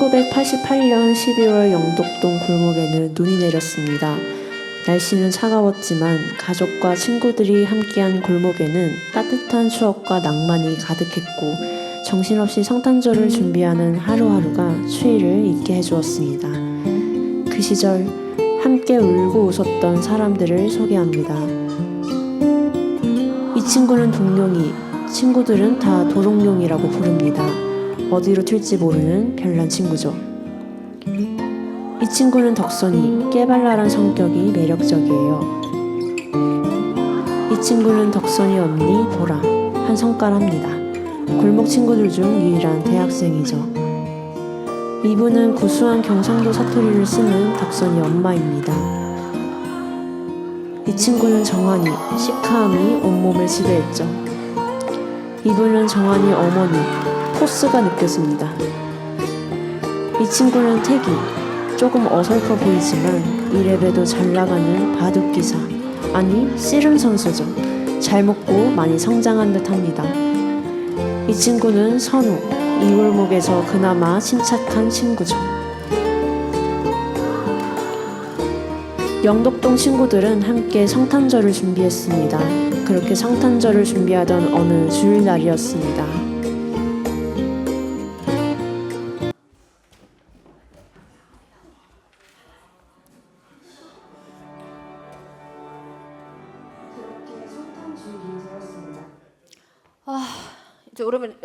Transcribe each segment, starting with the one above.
1988년 12월 영덕동 골목에는 눈이 내렸습니다. 날씨는 차가웠지만 가족과 친구들이 함께한 골목에는 따뜻한 추억과 낭만이 가득했고 정신없이 성탄절을 준비하는 하루하루가 추위를 잊게 해주었습니다. 그 시절 함께 울고 웃었던 사람들을 소개합니다. 이 친구는 동룡이, 친구들은 다 도롱뇽이라고 부릅니다. 어디로 튈지 모르는 별난 친구죠. 이 친구는 덕선이, 깨발랄한 성격이 매력적이에요. 이 친구는 덕선이 언니 보라, 한 성깔합니다. 골목 친구들 중 유일한 대학생이죠. 이분은 구수한 경상도 사투리를 쓰는 덕선이 엄마입니다. 이 친구는 정한이, 시크함이 온몸을 지배했죠. 이분은 정한이 어머니, 포스가 느껴집니다. 이 친구는 태기, 조금 어설퍼 보이지만 이래봬도 잘 나가는 바둑기사, 아니 씨름 선수죠. 잘 먹고 많이 성장한 듯 합니다. 이 친구는 선우, 이 골목에서 그나마 침착한 친구죠. 영덕동 친구들은 함께 성탄절을 준비했습니다. 그렇게 성탄절을 준비하던 어느 주일날이었습니다.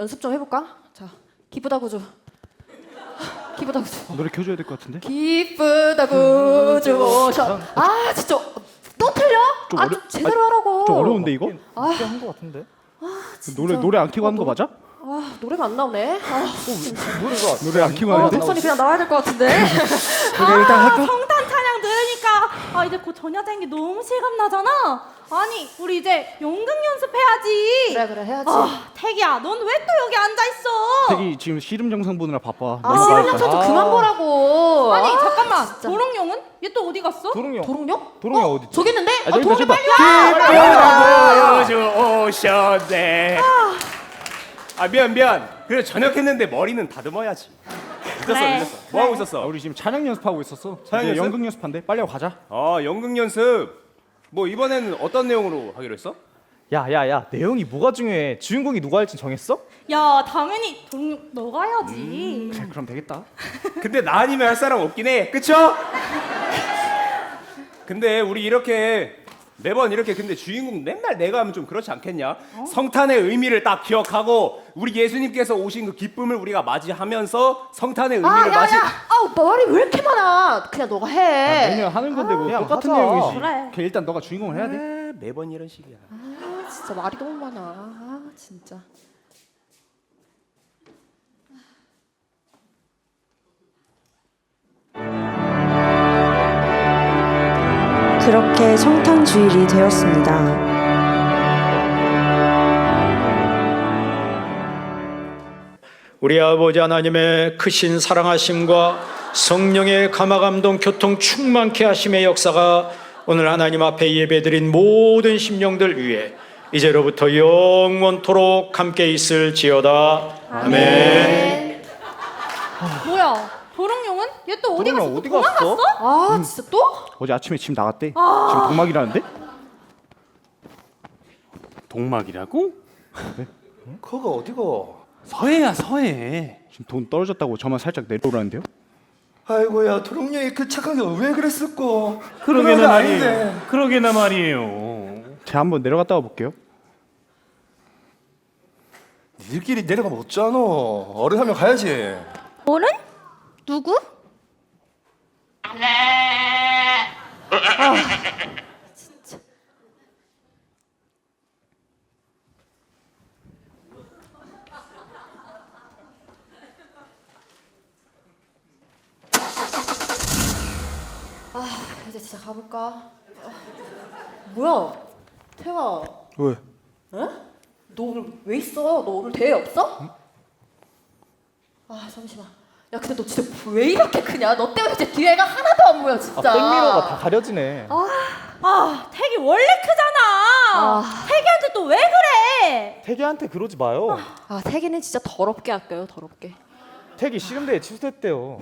연습 좀 해볼까? 자, 기쁘다 구조. 기쁘다 구조. 노래 켜줘야 될 것 같은데? 기쁘다 구조. 자, 아 진짜 또 틀려? 좀 아 어려- 좀 제대로 하라고. 좀 어려운데 이거? 아, 한것 같은데? 노래 노래 안 켜고 하는 거 맞아? 아 노래가 안 나오네. 아, 노래 안 켜고 어, 하는데? 덕선이 그냥 나와야 될 것 같은데. 그래 일단 할까? 아 이제 곧 전야제인 게 너무 실감 나잖아. 아니 우리 이제 연극 연습해야지. 그래 그래 해야지. 아 태기야, 넌 왜 또 여기 앉아 있어? 되게 지금 씨름 영상 보느라 바빠. 아, 너무 씨름 바빠. 영상 좀 그만 보라고. 아니 아, 잠깐만, 진짜. 도롱뇽은 얘 또 어디 갔어? 도롱이 형. 도롱뇽? 도롱이 어, 어디 있지? 저기 있는데? 아, 저기 도롱이 빨리 와. 보여줘 오셨네. 아 미안 미안. 그래 저녁 했는데 머리는 다듬어야지. 늦었어 그래, 늦었어. 뭐 하고 아, 있었어? 우리 지금 찬양 연습하고 있었어. 찬양 이제 연습? 연극 연습한대. 빨리 하고 가자. 어 연극 연습. 뭐 이번에는 어떤 내용으로 하기로 했어? 야야야 내용이 뭐가 중요해? 주인공이 누가 할지 정했어? 야 당연히 도롱뇽 너가 해야지. 그래 그럼 되겠다. 근데 나 아니면 할 사람 없긴 해. 그쵸? 근데 우리 이렇게 매번 이렇게 근데 주인공 맨날 내가 하면 좀 그렇지 않겠냐? 성탄의 의미를 딱 기억하고 우리 예수님께서 오신 그 기쁨을 우리가 맞이하면서 성탄의 의미를 아, 야, 맞이 야, 아우 말이 왜 이렇게 많아? 그냥 너가 해. 매년 하는 건데 뭐 그냥 똑같은 하자. 내용이지. 그래. 그래, 일단 너가 주인공을 해야 돼. 아, 매번 이런 식이야. 아, 진짜 말이 너무 많아. 아, 진짜. 그렇게 성탄 주일이 되었습니다. 우리 아버지 하나님의 크신 사랑하심과 성령의 감화감동 교통 충만케 하심의 역사가 오늘 하나님 앞에 예배드린 모든 심령들 위해 이제로부터 영원토록 함께 있을지어다 아멘. 뭐야, 도롱뇽은 얘또 어디 갔어? 어디 또 갔어? 도망갔어? 아, 진짜 또? 어제 아침에 짐 나갔대. 지금 동막이라는데? 동막이라고? 그거 어디고? 서해야 서해. 지금 돈 떨어졌다고 저만 살짝 내려오라는데요? 아이고야 도롱뇽이 그 착한 게 왜 그랬을꼬? 그러게나 말이에요. 그러게나 말이에요. 제가 한번 내려갔다 와 볼게요. 니들끼리 내려가면 어쩌노? 어른 하면 가야지. 어른? 누구? 이제 진짜 가볼까? 아, 뭐야? 태화, 왜? 너 오늘 왜 있어? 너 오늘 대회 없어? 아 잠시만. 야 근데 너 진짜 왜 이렇게 크냐? 너 때문에 진짜 뒤에가 하나도 안 보여 진짜. 아 백미러가 다 가려지네. 아, 태기 원래 크잖아. 아. 태기한테 또 왜 그래? 태기한테 그러지 마요. 아 태기는 진짜 더럽게 아껴요 더럽게. 택이 씨름대회 취소됐대요.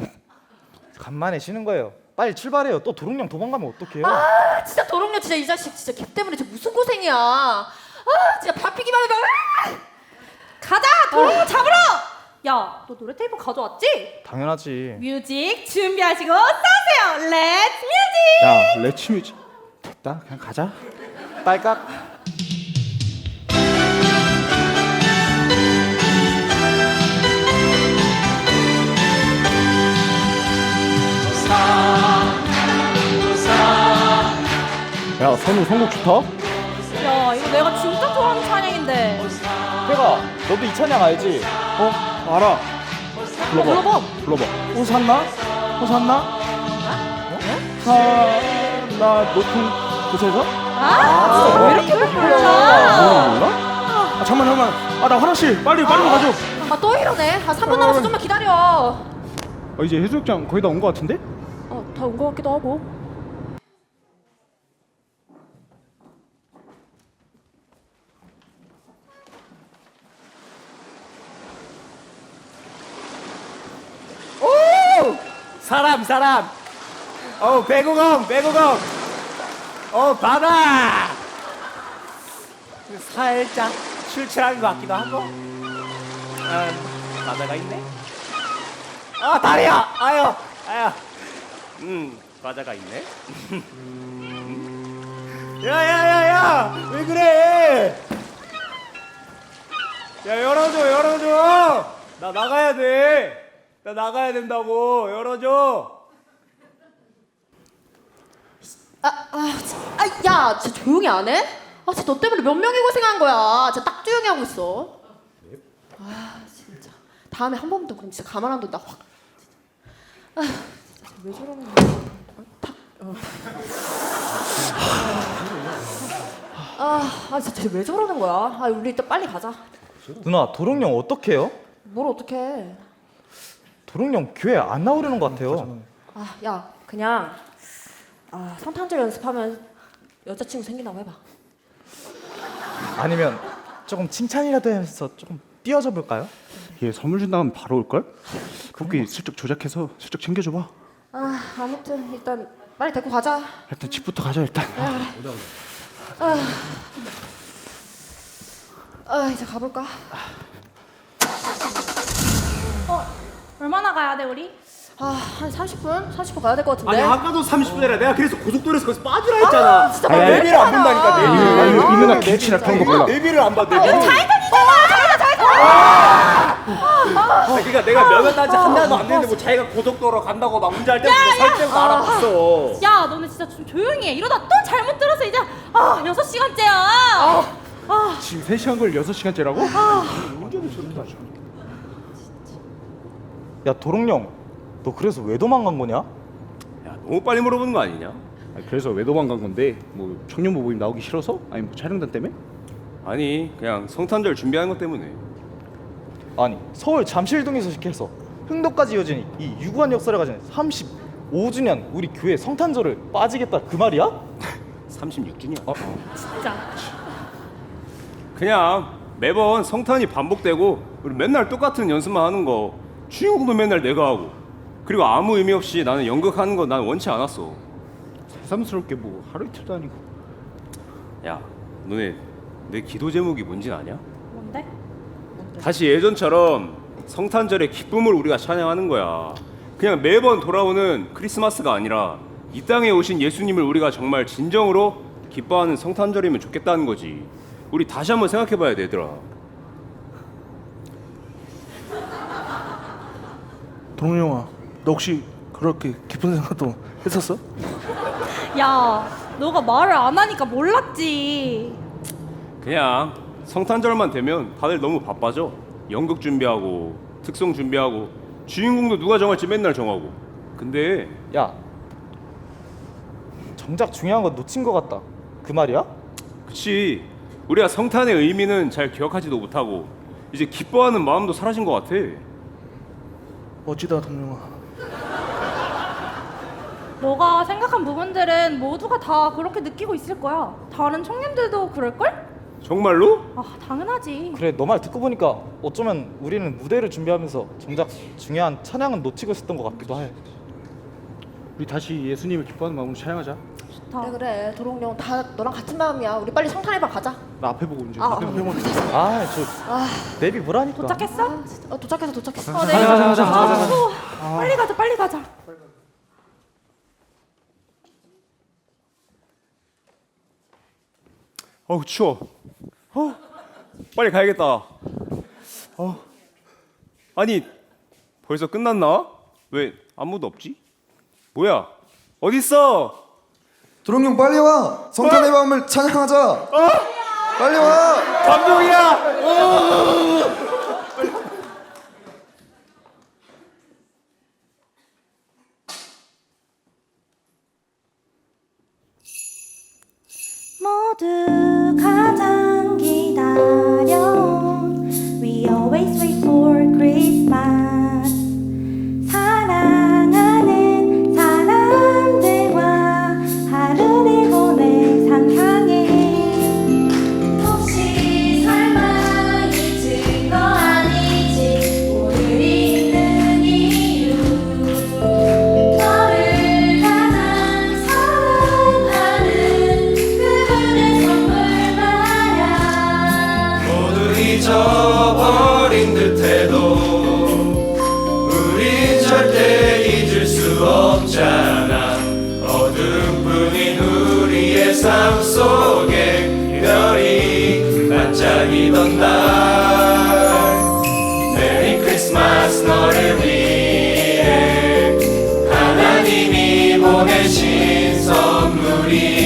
간만에 쉬는 거예요. 빨리 출발해요. 또 도롱뇽 도망가면 어떡해요? 아 진짜 도롱뇽 진짜 이 자식 진짜 걔 때문에 진짜 무슨 고생이야. 아 진짜 밟히기만 해도 아! 가자 도롱뇽 잡으러. 야, 너 노래 테이프 가져왔지? 당연하지. 뮤직 준비하시고 싸세요. 렛츠 뮤직. 야 레츠뮤지 됐다 그냥 가자 딸깍. 야 선우 선곡 좋다 야, 이거 내가 진짜 좋아하는 찬양인데. 태가 너도 이 찬양 알지? 어 알아 불러봐 불러봐. 불러봐 호산나 호산나 하나 높은 곳에서 아, 왜 이렇게 몰라? 아, 몰라? 아 잠만 잠만 아 나 화장실 빨리 빨리 가줘 아 또 이러네. 아 3분 남았어 좀만 기다려. 어, 이제 해수욕장 거의 다온거 같은데? 어 다 온 것 같기도 하고. 사람 사람. 어 배구공 배구공. 어 바다 살짝 출출한 것 같기도 하고. 음, 바다가 있네. 아 다리야! 아유 아유. 음 바다가 있네. 야야야야! 왜 그래? 야 열어줘 열어줘! 나 나가야 돼 나 나가야 된다고 열어줘 아야 진짜 조용히 안 해? 아 진짜 너 때문에 몇 명이 고생한 거야. 진짜 딱 조용히 하고 있어. 아 진짜 다음에 한더 그럼 진짜 가만 안 둔다 확. 아 진짜 왜 저러는 거야? 어, 탁. 어. 아, 아 진짜 왜 저러는 거야? 아 우리 일단 빨리 가자. 누나 도롱뇽 어떡해요? 뭘 어떡해? 도롱뇽 교회 안 나오려는 것 같아요. 아, 야, 그냥 아, 성탄절 연습하면 여자친구 생긴다고 해봐. 아니면 조금 칭찬이라도 해서 조금 띄워줘 볼까요? 얘 선물 준다 하면 바로 올걸? 그렇게 슬쩍 조작해서 슬쩍 챙겨줘봐 아, 아무튼 일단 빨리 데리고 가자. 일단 집부터 가자 일단 아, 이제 가볼까? 얼마나 가야 돼, 우리? 아, 한 30분? 30분 가야 될 것 같은데. 아니 아까도 30분이라 내가 그래서 고속도로에서 거기서 빠지라 했잖아 진짜 아니, 말 내비를 안 본다니까 이 내비를 이 누나 김치나 그런 거 몰라 내비를 안 봐, 내비를. 아, 그러니까 내가 몇몇 단지 한 달도 안 됐는데 뭐 자기가 고속도로 간다고 막 운전할 때부터 설 때부터 알아봤어. 야, 너네 진짜 좀 조용히 해. 이러다 또 잘못 들어서 이제 아, 여섯 시간째야. 지금 3시간 걸 6시간째라고? 야 도롱뇽 너 그래서 왜 도망간 거냐? 야, 너무 빨리 물어보는 거 아니냐? 아니, 그래서 왜 도망간 건데 뭐 청년부 모임 나오기 싫어서? 아니 뭐 촬영단 때문에? 아니, 그냥 성탄절 준비하는 것 때문에. 아니 서울 잠실동에서 시켜서 흥도까지 이어진 이 유구한 역사를 가진 35주년 우리 교회 성탄절을 빠지겠다 그 말이야? 36주년. 어? 진짜. 그냥 매번 성탄이 반복되고 우리 맨날 똑같은 연습만 하는 거 주인공도 맨날 내가 하고 그리고 아무 의미 없이 나는 연극하는 거 난 원치 않았어. 새삼스럽게 뭐 하루 이틀도 아니고 야, 너네 내 기도 제목이 뭔지 아냐? 뭔데? 다시 예전처럼 성탄절의 기쁨을 우리가 찬양하는 거야. 그냥 매번 돌아오는 크리스마스가 아니라 이 땅에 오신 예수님을 우리가 정말 진정으로 기뻐하는 성탄절이면 좋겠다는 거지. 우리 다시 한번 생각해 봐야 되더라. 도롱뇽아, 너 혹시 그렇게 깊은 생각도 했었어? 야, 너가 말을 안 하니까 몰랐지. 그냥 성탄절만 되면 다들 너무 바빠져. 연극 준비하고 특송 준비하고 주인공도 누가 정할지 맨날 정하고. 근데 야 정작 중요한 건 놓친 것 같다 그 말이야? 그치 우리가 성탄의 의미는 잘 기억하지도 못하고 이제 기뻐하는 마음도 사라진 것 같아. 멋지다, 도롱뇽아. 너가 생각한 부분들은 모두가 다 그렇게 느끼고 있을 거야. 다른 청년들도 그럴걸? 정말로? 아 당연하지. 그래 너 말 듣고 보니까 어쩌면 우리는 무대를 준비하면서 정작 중요한 찬양은 놓치고 있었던 것 같기도 해. 우리 다시 예수님을 기뻐하는 마음으로 찬양하자. 그래 그래 도롱뇽 다 너랑 같은 마음이야. 우리 빨리 성탄해방 가자. 나 앞에 보고 운전. 아, 앞에 아, 보고 운전. 아저 내비 뭐라니까. 도착했어? 어, 도착했어 도착했어. 어, 네. 가자, 가자, 가자, 가자, 가자. 아, 빨리 가자 빨리 가자. 어우 추워. 어, 빨리 가야겠다. 어, 아니 벌써 끝났나? 왜 아무도 없지? 뭐야? 어디 있어? 도롱뇽 빨리 와! 성탄의 밤을 찬양하자! 빨리 와! 감동이야! 모 보내신 선물이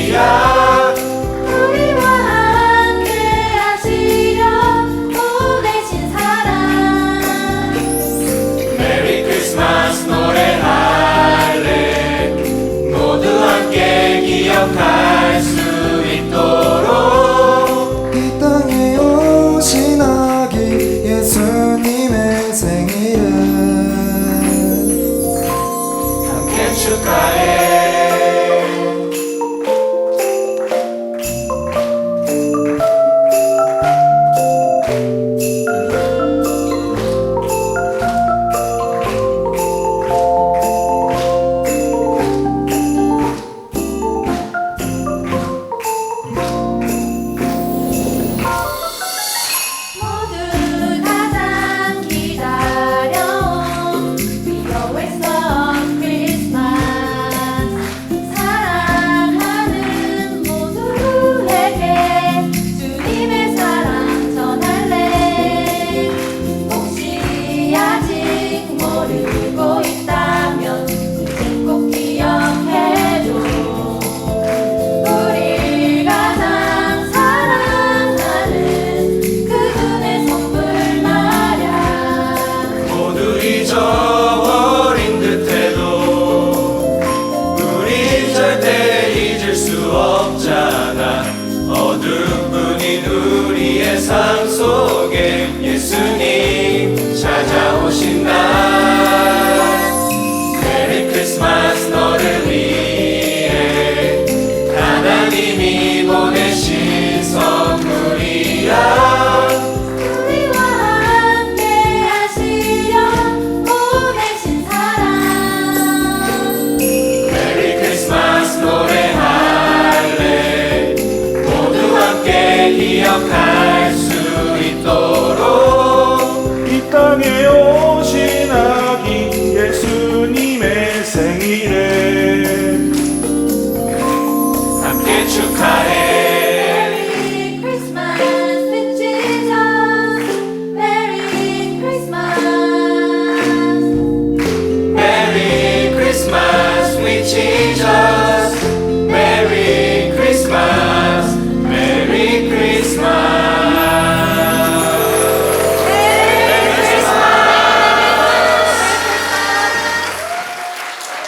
축하해